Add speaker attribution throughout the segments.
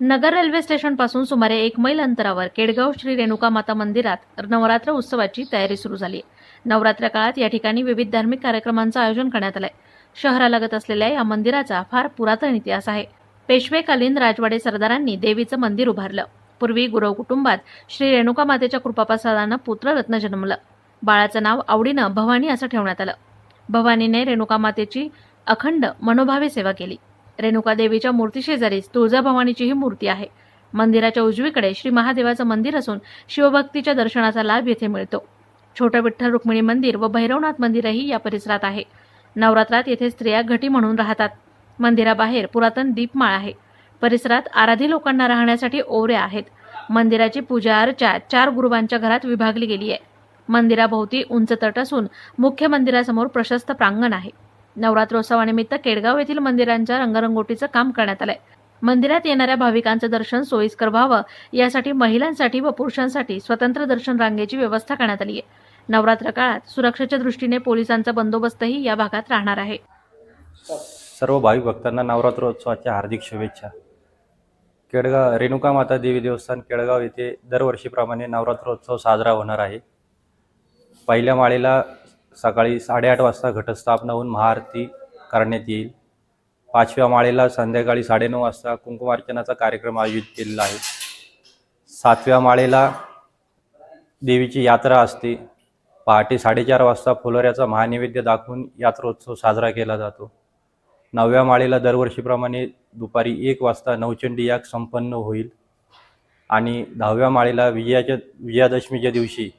Speaker 1: Nagar railway स्टेशनपासून सुमारे एक मैल अंतरावर केडगाव श्री रेणुका माता मंदिरात नवरात्र उत्सवाची तयारी सुरू झाली. आहे नवरात्र काळात या ठिकाणी विविध धार्मिक कार्यक्रमांचं आयोजन करण्यात आलंय. शहरालगत असलेल्या या मंदिराचा फार पुरातन इतिहास आहे. पेशवेकालीन राजवाडे सरदारांनी देवीचं मंदिर उभारलं. पूर्वी गुरव कुटुंबात श्री रेणुका मातेच्या कृपाप्रसादानं पुत्ररत्न जन्मलं. बाळाचं नाव आवडीनं भवानी असं ठेवण्यात आलं. भवानीने रेणुका मातेची अखंड मनोभावे सेवा केली. रेणुका देवीच्या मूर्तीशेजारीच तुळजाभवानीचीही मूर्ती आहे. मंदिराच्या उजवीकडे श्री महादेवाचं मंदिर असून शिवभक्तीच्या दर्शनाचा लाभ येथे मिळतो. छोटं विठ्ठल रुक्मिणी मंदिर व भैरवनाथ मंदिरही या परिसरात आहे. नवरात्रात येथे स्त्रिया घटी म्हणून राहतात. मंदिराबाहेर पुरातन दीपमाळ आहे. परिसरात आराधी लोकांना राहण्यासाठी ओवऱ्या आहेत. मंदिराची पूजा अर्चा चार गुरुवांच्या घरात विभागली गेली आहे. मंदिराभोवती उंच तट असून मुख्य मंदिरासमोर प्रशस्त प्रांगण आहे. नवरात्रोत्सवानिमित्त केडगाव येथील मंदिरांच्या रंगरंगोटीचं काम करण्यात आलंय. मंदिरात येणाऱ्या भाविकांचं दर्शन सोयीस्कर व्हावं यासाठी महिलांसाठी व पुरुषांसाठी स्वतंत्र दर्शन रांगेची व्यवस्था करण्यात आली आहे नवरात्र काळात सुरक्षेच्या दृष्टीने पोलिसांचा बंदोबस्तही या भागात राहणार आहे.
Speaker 2: सर्व भाविक भक्तांना नवरात्रोत्सवाच्या हार्दिक शुभेच्छा. केडगाव रेणुका माता देवी देवस्थान केळगाव येथे दरवर्षीप्रमाणे नवरात्रोत्सव साजरा होणार आहे. पहिल्या माळेला सकाळी साडेआठ वाजता घटस्थापना होऊन महाआरती करण्यात येईल. पाचव्या माळेला संध्याकाळी साडेनऊ वाजता कुंकुमार्चनाचा कार्यक्रम आयोजित केलेला आहे. सातव्या माळेला देवीची यात्रा असते. पहाटे साडेचार वाजता फुलोऱ्याचा महानैवेद्य दाखवून यात्रोत्सव साजरा केला जातो. नवव्या माळेला दरवर्षीप्रमाणे दुपारी एक वाजता नवचंडी याग संपन्न होईल. आणि दहाव्या माळेला विजयाच्या विजयादशमीच्या दिवशी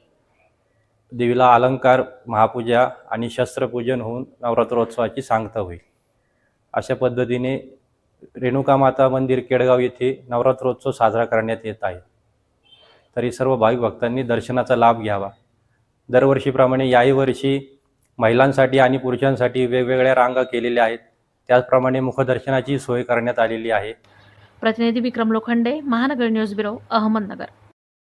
Speaker 2: देवीला अलंकार महापूजा आणि शस्त्रपूजन होऊन नवरात्रोत्सवाची सांगता होईल. अशा पद्धतीने रेणुका माता मंदिर केडगाव येथे नवरात्रोत्सव साजरा करण्यात येत आहे. तरी सर्व भाविक भक्तांनी दर्शनाचा लाभ घ्यावा. दरवर्षीप्रमाणे याही वर्षी महिलांसाठी आणि पुरुषांसाठी वेगवेगळ्या रांगा केलेल्या आहेत. त्याचप्रमाणे मुखदर्शनाची सोय करण्यात आलेली आहे.
Speaker 1: प्रतिनिधी विक्रम लोखंडे महानगर न्यूज ब्युरो अहमदनगर.